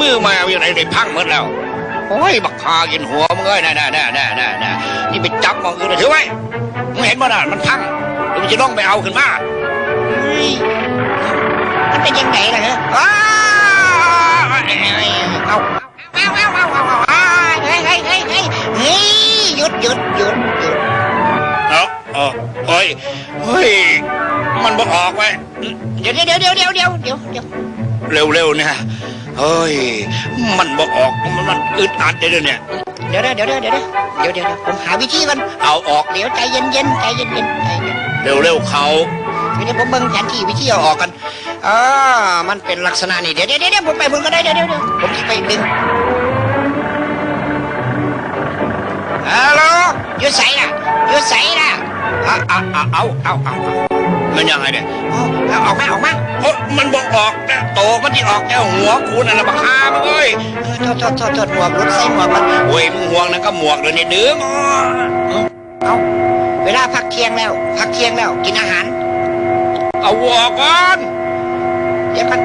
มือมาอยู่ไหนได้พังหมดแล้ว โอ้ย บักคากินหัวมึงเอ้ยน่ะน่ะน่ะน่ะน่ะน่ะนี่ไปจับมองอื่นเลยถือไว้มึงเห็นบ่น่ะมันพังเดี๋ยวมึงจะต้องไปเอาขึ้นมาเฮ้ยมันเป็นยังไงล่ะฮะอ้าวเอาเอาเอาเอาเอาเอาเอาเฮ้ยเฮ้ยเฮ้ยเฮ้ยเฮ้ยหยุดหยุดหยุดหยุดเอาเอาเฮ้ยเฮ้ยมันบ่ออกไว้เดี๋ยวเดี๋ยวเดี๋ยวเดี๋ยวเดี๋ยวเดี๋ยวเดี๋ยวเร็วๆนะ เฮ้ย มันบ่ออกมันมันอึดอัดเดี๋ยวเนี่ย เดี๋ยวเดี๋ยวเดี๋ยวเดี๋ยวเดี๋ยวเดี๋ยวเดี๋ยวผมหาวิธีก่อนเอาออก เดี๋ยวใจเย็นเย็นใจเย็นเย็นใจเย็นเร็วๆเขา เดี๋ยวผมเบิ่งแผนที่วิธีเอาออกกันอ่ามันเป็นลักษณะนี้เดี๋ยวเดี๋ยวเดี๋ยวผมไปผมก็ได้เดี๋ยวเดี๋ยวเดี๋ยวผมจะไปดึงฮัลโหลอยุดใส่น่ะอยุดใส่น่ะเอาเอาเอาเอาเอาเอามันยังไงเนี่ยเอาออกมาออกมา โอ้มันบอกออกนะโตมันที่ออกแค่หัวกูนั่นแหละบักฮามึงเอ้ยเออโทษโทษโทษโทษหมวกรถใส่หมวกมันโอ้ยมึงห่วงนั่นก็หมวกเลยเนี่ยดึงเอาเวลาพักเที่ยงแล้วพักเที่ยงแล้วกินอาหาร เอาวัวก่อน เดี๋ยวกัน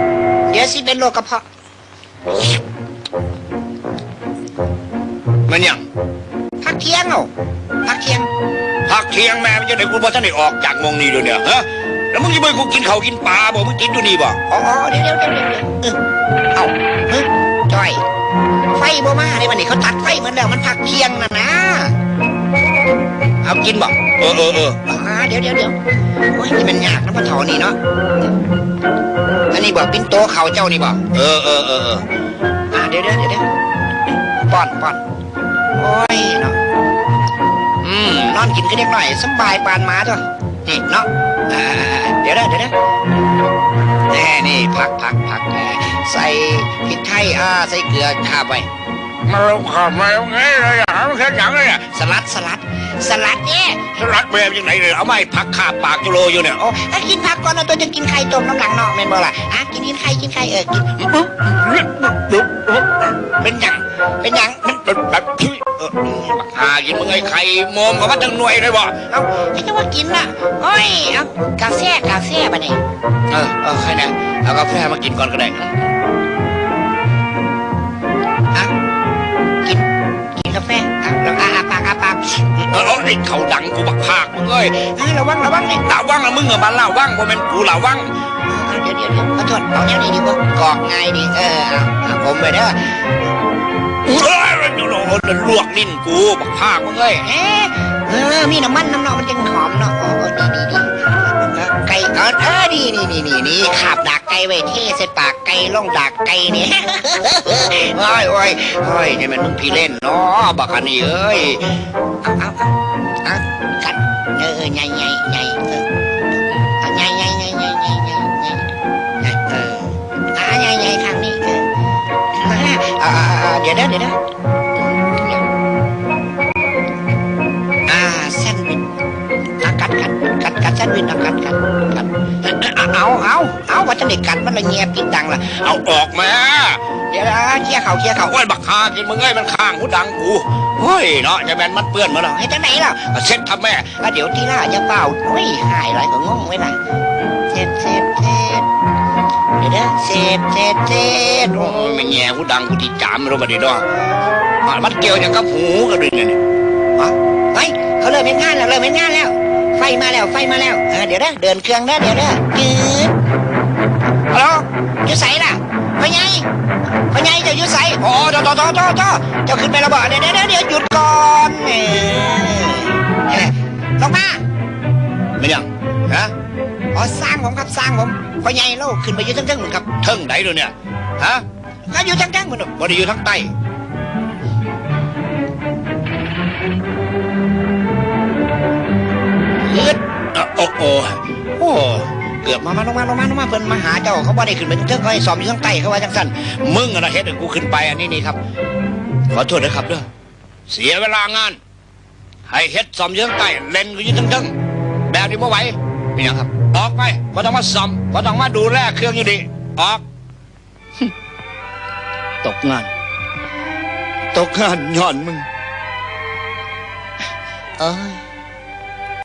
เดี๋ยวสิเป็นโรคกระเพาะมันยังพักเที่ยงเอาพักเที่ยงพักเที่ยงแม่มันจะได้กูบ่ทันได้ออกจากมองนี้เลยเนี่ยฮะ แล้วมึงจะไปกูกินข้าวกินปลาบ่มึงกินอยู่นี่บ่อ๋ออ๋อเดี๋ยวเดี๋ยวเดี๋ยวเดี๋ยวเออเอาเฮ้ยจอย ไฟบ่มาเลยวันนี้เขาตัดไฟเหมือนแล้วมันพักเที่ยงน่ะนะเอากินบ่เออเออเอออ่าเดี๋ยวเดี๋ยวเดี๋ยวโอ้ยนี่มันยากนะพ่อเฒ่านี่เนาะอันนี้บอกปินโตเขาเจ้านี่บอกเออเออเออเอออ่าเดี๋ยวเดี๋ยวเดี๋ยวเดี๋ยวป้อนป้อนโอ้ยเนาะอืมนอนกินก็เล็กหน่อยสำบายปานหมาจ้ะนี่เนาะอ่า เดี๋ยวเดี๋ยวเดี๋ยวเดี๋ยวแน่นี่พักพักพักแน่ใส่พริกไทยอ่าใส่เกลือทาไปมาลงข้าวมาลงไงเลยอะมันแค่หยังเลยอะสลัดสลัด สลัดเนี่ยสลัดแบบยังไงเลยเอาไม้พักคาปากจุโลอยู่เนี่ยโอ้ถ้ากินผักก่อนนะตัวจะกินไข่ต้มน้ำหลังเนาะแม่นบ่ล่ะอะกินกินไข่กินไข่เออกินเป็นหยังเป็นหยังมันเป็นแบบที่เออบักหากินมึงไอ้ไข่โมมกับว่าทั้งหน่วยเลยบ่เอาไอ้เจ้าว่ากินน่ะโอ้ยเอากาแฟกาแฟบะเนี่ยเออเออใครเนี่ยเอากาแฟมากินก่อนก็ได้ เออไอ้เขาดังกูบักภาคมึงเอ้ยเฮ้ยระวังระวังนี่ลาว่างละมึงอะมาลาว่างบ่แม่นกูลาว่างเอาเดี๋ยวเดี๋ยวเดี๋ยวขอโทษเอาแนวนี้ดีกว่ากรอกง่ายดีเออเอาเอาผมไปเด้อเอ้ยโอ้โหลวกลิ้นกูบักภาคมึงเอ้ยเอ๊ะเออมีน้ำมันน้ำเนาะมันจึงหอมเนาะโอ้ดีดีดีเออไก่เออเออนี่นี่นี่นี่นี่ขาบดัก ไก่ไว้เท่ใส่ปากไก่ล่องดักไก่นี่ โอ้ยโอ้ยโอ้ยนี่มันมึงพี่เล่นเนาะบักอันนี้เอ้ยเอาเอาเอาเอากัดเออเออใหญ่ใหญ่ใหญ่เออเอาใหญ่ใหญ่ใหญ่ใหญ่ใหญ่ใหญ่ใหญ่ใหญ่เอออ่าใหญ่ใหญ่ทางนี้เอออ่าอ่าอ่าเดี๋ยวเดี๋ยวเดี๋ยวเดี๋ยวอ่าแซนด์วิชอะกัดกัดกัดกัดแซนด์วิชอะกัดกัดกัด เอาเอาเอาว่าจะได้กัดมันละเงียบปิดดังล่ะ เอาออกมาเดี๋ยวนะเคลียเขาเคลียเขาอ้ยบักฮากินมึงเอ้ยมันข้างหูดังกูเฮ้ยเนาะจะแมนมันเปื้อนมาแล้วให้จังไหนล่ะเซ็ตทำแม่เดี๋ยวทีล่าจะเป่าโอ้ยหายไรก็งงไว้ล่ะเซ็ตเซ็ตเซ็ตเดี๋ยวนะเซ็ตเซ็ตเซ็ตโอ้ยไม่แง่หูดังกูที่จามไม่รู้บัดนี้เนาะมันเกี่ยวอย่างกับหูกันด้วยเนี่ยอ๋อเฮ้ยเขาเริ่มเป็นงานแล้วเริ่มเป็นงานแล้ว ฟมาแล้วไฟมาแล้วเออเดี๋ยวนะเดินเครื่องนะเดี๋ยวนะยืดฮัลโหลอยูใสล่ะพ่อใหญ่พ่อใหญ่เจะยูใสอ๋อจอจอจอจอจอเจ้าขึ้นไประเบิดเดี๋ยวเดี๋ยวเดี๋ยวหยุดก่อนเออเออลงมาไม่ยังฮะอ๋อสร้างผมครับสร้างผมพ่อใหญ่เราขึ้นไปอยู่ทั้งๆเหมือนครับเทิงไหนด้วยเนี่ยฮะก็อยู่ทั้งๆเหมือนบ่ได้อยู่ทั้งใต้ อ่อโอ้โอ้โอ้เกือบมามา มาลงมาลงมาลงมาเพิ่นมาหาเจ้าเขาบ่ได้ขึ้นไปทั้งๆเขาให้สอมอยู่ทั้งใต้เขาว่าจังสั่นมึงอะนะเฮ็ดให้กูขึ้นไปอันนี้นี่ครับ ขอโทษนะครับเด้อเสียเวลางาน ให้เฮ็ดซ่อมเยื้องใต้เล่นกูอยืนทั้งๆแบบนี้บ่ไหวเป็นหยังครับ ออกไปบ่ต้องมาซ่อมบ่ต้องมาดูแลเครื่องอยู่ดีออก ตกงาน ตกงานย้อนมึงเอ้ย